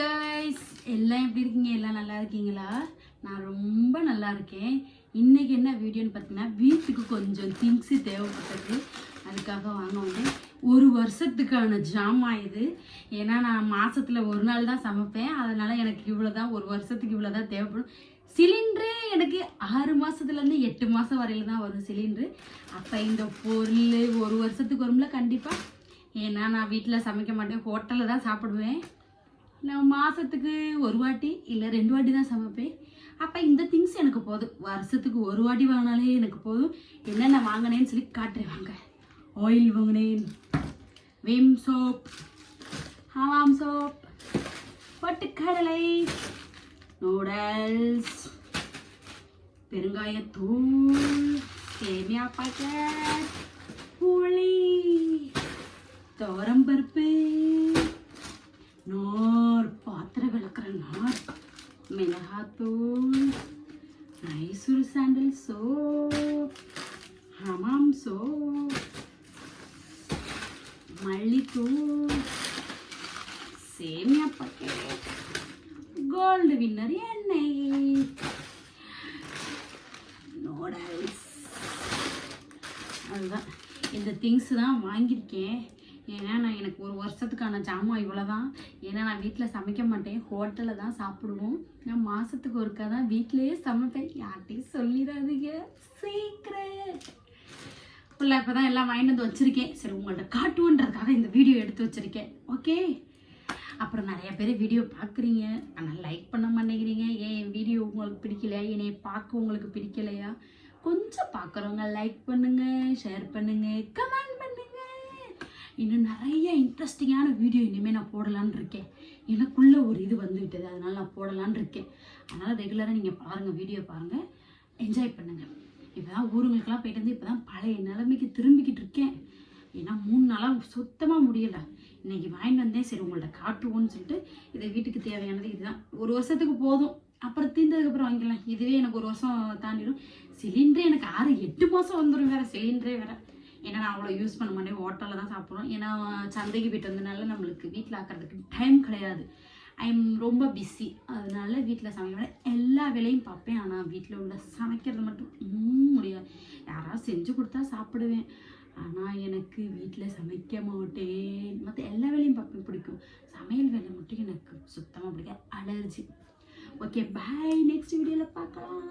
Guys எல்லாம் எப்படி இருக்கீங்க? எல்லாம் நல்லா இருக்கீங்களா? நான் ரொம்ப நல்லா இருக்கேன். இன்னைக்கு என்ன வீடியோன்னு பார்த்தீங்கன்னா வீட்டுக்கு கொஞ்சம் திங்ஸு தேவைப்பட்டது. அதுக்காக வாங்க வந்தேன். ஒரு வருஷத்துக்கான ஜாமான் இது. ஏன்னா நான் மாதத்தில் ஒரு நாள் தான் சமைப்பேன். அதனால் எனக்கு இவ்வளோ தான் ஒரு வருஷத்துக்கு இவ்வளோ தான் தேவைப்படும். சிலிண்டரே எனக்கு ஆறு மாதத்துலேருந்து எட்டு மாதம் வரையில் தான் வரும் சிலிண்டரு. அப்போ இந்த பொருள் ஒரு வருஷத்துக்கு வரும்ல கண்டிப்பாக ஏன்னா நான் வீட்டில் சமைக்க மாட்டேன். ஹோட்டலில் தான் சாப்பிடுவேன். நான் மாதத்துக்கு ஒரு வாட்டி இல்லை ரெண்டு வாட்டி தான் சமைப்பேன். அப்போ இந்த திங்ஸ் எனக்கு போதும். வருஷத்துக்கு ஒரு வாட்டி வாங்கினாலே எனக்கு போதும். என்னென்ன வாங்கினேன்னு சொல்லி காட்டுறேன் வாங்க. ஆயில் வாங்கினேன். விம் சோப் ஹவாம் சோப் பொட்டுக்கடலை நூடல்ஸ் பெருங்காயத்தூள். சேமியா பாக்கெட். புளி. துவரம்பருப்பு மிளகாத்தூள் Mysore sandal soap Hamam soap மல்லித்தூள் சேமியா பக்கெட் கோல்டு வின்னர் எண்ணெய் நோடல்ஸ் அதுதான். இந்த திங்ஸ் தான் வாங்கியிருக்கேன். ஏன்னா நான் எனக்கு ஒரு வருஷத்துக்கான ஜாமான் இவ்வளோ தான் ஏன்னா நான் வீட்டில் சமைக்க மாட்டேன். ஹோட்டலில் தான் சாப்பிடுவோம் நான் மாதத்துக்கு ஒருக்கா தான் வீட்டிலேயே சமைப்பேன். யார்கிட்டையும் சொல்லிடாதீங்க. சீக்கிரம். ஃபுல்லாக இப்போ தான் எல்லாம் வாங்கிட்டு வந்து வச்சுருக்கேன். சரி உங்கள்கிட்ட காட்டுவோன்றதுக்காக இந்த வீடியோ எடுத்து வச்சுருக்கேன். ஓகே அப்புறம் நிறைய பேர் வீடியோ பார்க்குறீங்க ஆனால் லைக் பண்ண மாட்டேங்கிறீங்க. ஏன் என் வீடியோ உங்களுக்கு பிடிக்கலையா? என்னை பார்க்க உங்களுக்கு பிடிக்கலையா? கொஞ்சம் பார்க்குறவங்க லைக் பண்ணுங்கள் ஷேர் பண்ணுங்கள் கமெண்ட் இன்னும் நிறைய இன்ட்ரெஸ்டிங்கான வீடியோ இனிமேல் நான் போடலான்னு இருக்கேன். எனக்குள்ள ஒரு இது வந்துவிட்டது. அதனால நான் போடலான்னு இருக்கேன். அதனால் ரெகுலராக நீங்கள் பாருங்கள் வீடியோ பாருங்கள் என்ஜாய் பண்ணுங்கள் இப்போ தான் ஊருங்களுக்கெல்லாம் போயிட்டு வந்து இப்போ தான் பழைய நிலைமைக்கு திரும்பிக்கிட்டு இருக்கேன். ஏன்னா மூணு நாளாக சுத்தமாக முடியலை. இன்னைக்கு வாங்கிட்டு வந்தேன். சரி உங்கள்ட்ட காட்டுவோன்னு சொல்லிட்டு இதை வீட்டுக்கு தேவையானது இதுதான். ஒரு வருஷத்துக்கு போதும். அப்புறம் தீர்ந்ததுக்கப்புறம் வாங்கிக்கலாம். இதுவே எனக்கு ஒரு வருஷம் தாண்டிடும். சிலிண்டரே எனக்கு ஆறு எட்டு மாதம் வந்துடும் வேறு. சிலிண்டரே வேறு. ஏன்னா நான் அவ்வளோ யூஸ் பண்ண மாட்டேன். ஹோட்டலில் தான் சாப்பிட்றோம். ஏன்னா சந்தைக்கு போயிட்டு வந்தனால நம்மளுக்கு வீட்டில் ஆக்கிறதுக்கு டைம் கிடையாது. ஐம் ரொம்ப பிஸி அதனால வீட்டில் சமைக்க எல்லா வேலையும் பார்ப்பேன். ஆனால் வீட்டில் உள்ள சமைக்கிறது மட்டும் முடியாது. யாராவது செஞ்சு கொடுத்தா சாப்பிடுவேன். ஆனால் எனக்கு வீட்டில் சமைக்க மாட்டேன். மற்ற எல்லா வேலையும் பார்ப்பேன். பிடிக்கும். சமையல் வேலை மட்டும் எனக்கு சுத்தமாக பிடிக்காது. அலர்ஜி ஓகே பாய் நெக்ஸ்ட் வீடியோவில் பார்க்கலாம்.